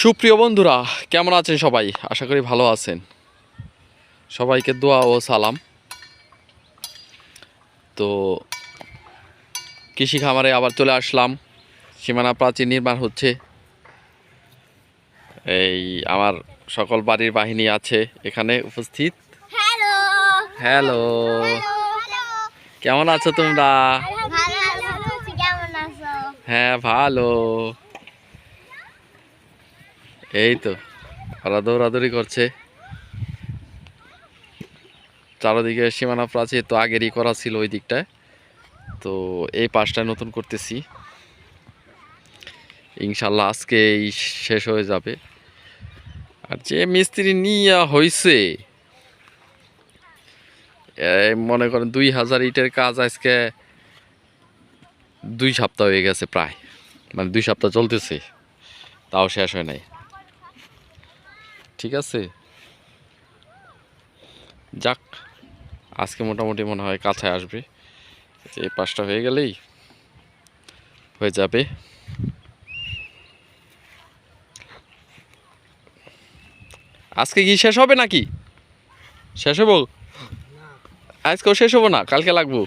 সুপ্রিয় বন্ধুরা কেমন আছেন সবাই? আশা করি ভালো আছেন। সবাইকে দোয়া ও সালাম। তো কৃষি খামারে আবার চলে আসলাম। সীমানা প্রাচীর নির্মাণ হচ্ছে। এই আমার সকল বাড়ির বাহিনী আছে এখানে উপস্থিত। হ্যালো। কেমন আছো তোমরা? হ্যাঁ ভালো। এই তো ওরা দৌড়াদৌড়ি করছে। চারদিকে সীমানা প্রাচীর তো আগেরই করা ছিল ওই দিকটায়। তো এই পাশটা নতুন করতেছি। ইনশাল্লাহ আজকে এই শেষ হয়ে যাবে। আর যে মিস্ত্রি নিয়ে হয়েছে মনে করেন দুই হাজার ইটের কাজ আজকে দুই সপ্তাহ হয়ে গেছে প্রায়। মানে দুই সপ্তাহ চলতেছে, তাও শেষ হয় নাই। ঠিক আছে? যাক, আজকে মোটামুটি মনে হয় কাছায় আসবে। এই পাঁচটা হয়ে গেলেই হয়ে যাবে। আজকে কি শেষ হবে নাকি? শেষ হব? আজকেও শেষ হব না, কালকে লাগবো।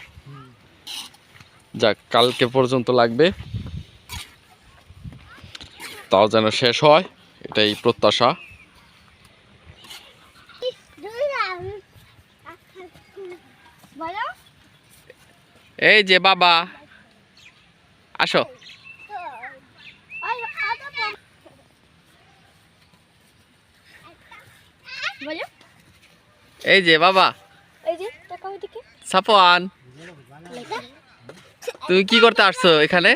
যাক, কালকে পর্যন্ত লাগবে। তাও যেন শেষ হয়, এটাই প্রত্যাশা বলো এই যে বাবা আসো। এই যে বাবা সাফওয়ান তুমি কি করতে আসছো এখানে?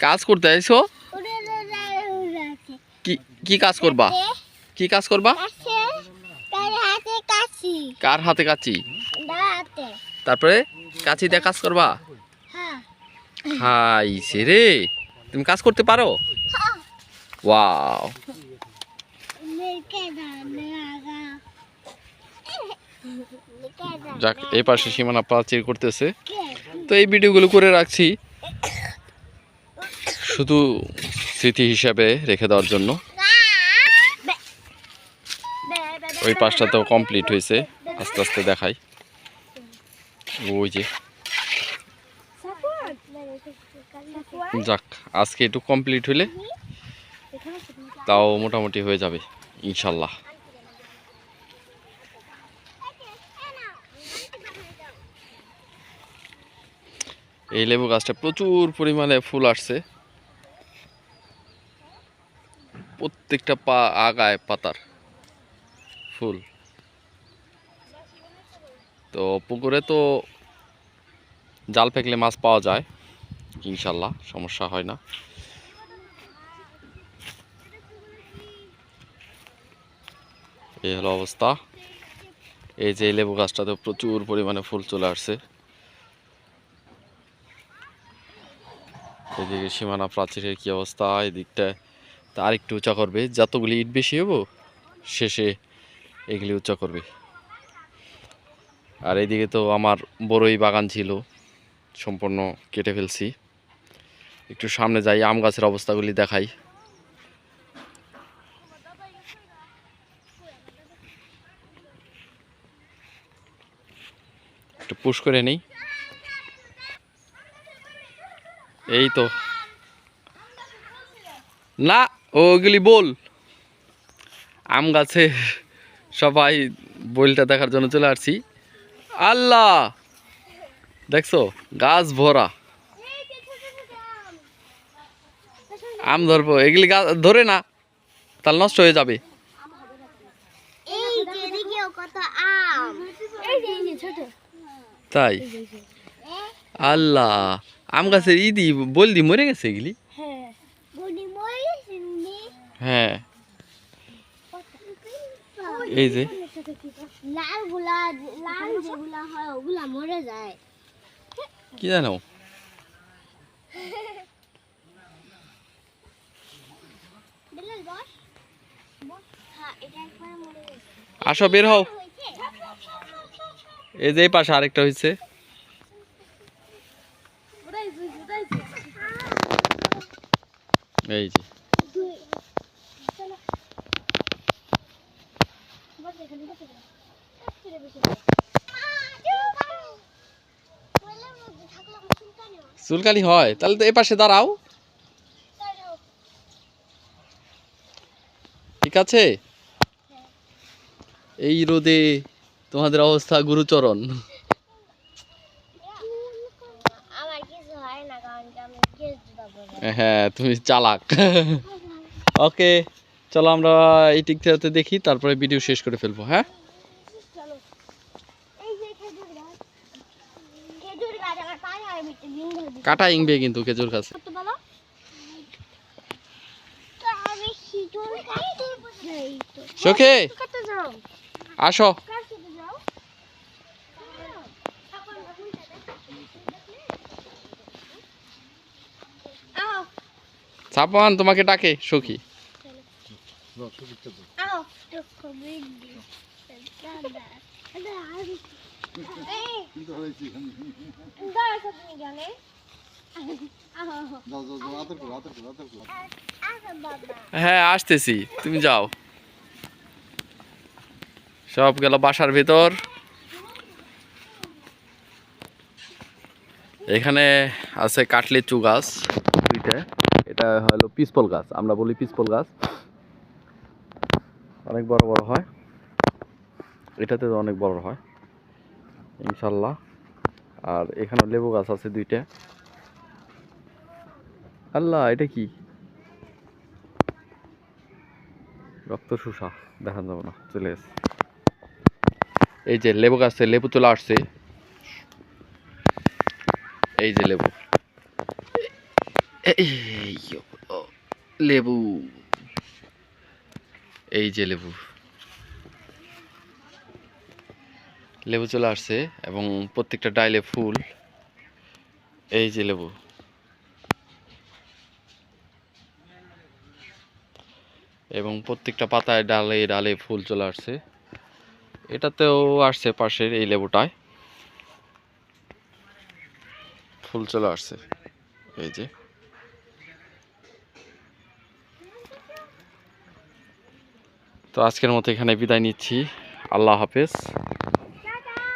কাজ করতে আইছো কি কি কাজ করবা? কি কাজ করবা? কার হাতে কাচি তারপরে কাচি দিয়ে কাজ করবা? হাই রে তুমি কাজ করতে পারো? ওয়াও। যাক এই পাশে সীমানা প্রাচীর করতেছে। তো এই ভিডিওগুলো করে রাখছি। শুধু স্মৃতি হিসাবে রেখে দেওয়ার জন্য। ওই পাশটাতেও কমপ্লিট হয়েছে। আস্তে আস্তে দেখাই। ওই যে। যাক আজকে একটু কমপ্লিট হলে তাও মোটামুটি হয়ে যাবে ইনশাল্লাহ। এই লেবু গাছটা প্রচুর পরিমাণে ফুল আসছে। প্রত্যেকটা পা আগায় পাতার ফুল। তো পুকুরে তো জাল ফেকলে মাছ পাওয়া যায়, ইনশাল্লাহ, সমস্যা হয় না। এই হলো অবস্থা। এই যে লেবু গাছটাতে প্রচুর পরিমাণে ফুল চলে আসছে। এদিকে সীমানা প্রাচীরের কি অবস্থা, এদিকটা তার একটু উঁচা করবে। যতগুলি ইট বেশি হব, শেষে এগুলি উঁচা করবে। আর এইদিকে তো আমার বড়ই বাগান ছিল, সম্পূর্ণ কেটে ফেলছি। একটু সামনে যাই, আম গাছের অবস্থাগুলি দেখাই। একটু পুশ করে নেই। এই তো। না, ওগুলি বল। আম গাছে সবাই বইলটা দেখার জন্য চলে আসছি। আল্লাহ। দেখছ, গাছ ভরা। আম ধরবো, এগুলি গাছ ধরে না, তাহলে নষ্ট হয়ে যাবে। তাই? আল্লাহ। আম গাছের ইদি বলদি মরে গেছে এগুলি? হ্যাঁ। এই যে। লাল যেগুলা হয় ওগুলা মরে যায়। কি জানো? আসো বের হও। এই যে পাশে আরেকটা হয়েছে। এই যে। চুলকানি হয়। তাহলে তো এ পাশে দাঁড়াও। ঠিক আছে? এই রোদে তোমাদের অবস্থা গুরুচরণ। হয় হ্যাঁ তুমি চালাক। ওকে চলো আমরা এই টিকটাতে দেখি তারপরে ভিডিও শেষ করে ফেলব হ্যাঁ চলো এই যে খেজুর গাছ খেজুর গাছ আমার পায়ে আর মিটে দিন ধরে কাটা ইংবে কিন্তু খেজুর গাছ যাও আসো সাপান তোমাকে ডাকে সখী আও হ্যাঁ আসতেছি। তুমি যাও। সব গেল বাসার ভিতর। এখানে আছে কাটলিচু গাছ। দুইটা। এটা হলো পিসপল গাছ। আমরা বলি পিসপল গাছ। অনেক বড় বড় হয়। এটাতে অনেক বড় হয়। ইনশাল্লাহ। আর এখানে লেবু গাছ আছে দুইটা। আল্লাহ, এটা কি? রক্ত শুষা দেখা যাবে না, চলে গেছে। এই যে লেবু গাছে লেবু চলে আসছে। এই যে লেবু। লেবু। এই যে লেবু। লেবু চলে আসছে এবং প্রত্যেকটা ডাইলে ফুল। এই যে লেবু। এবং প্রত্যেকটা পাতায় ডালে ডালে ফুল চলে আসছে। এটাতেও আসছে পাশের এই লেবুটায়। ফুল চলে আসছে, এই যে। তো আজকের মতো এখানে বিদায় নিচ্ছি। আল্লাহ হাফেজ।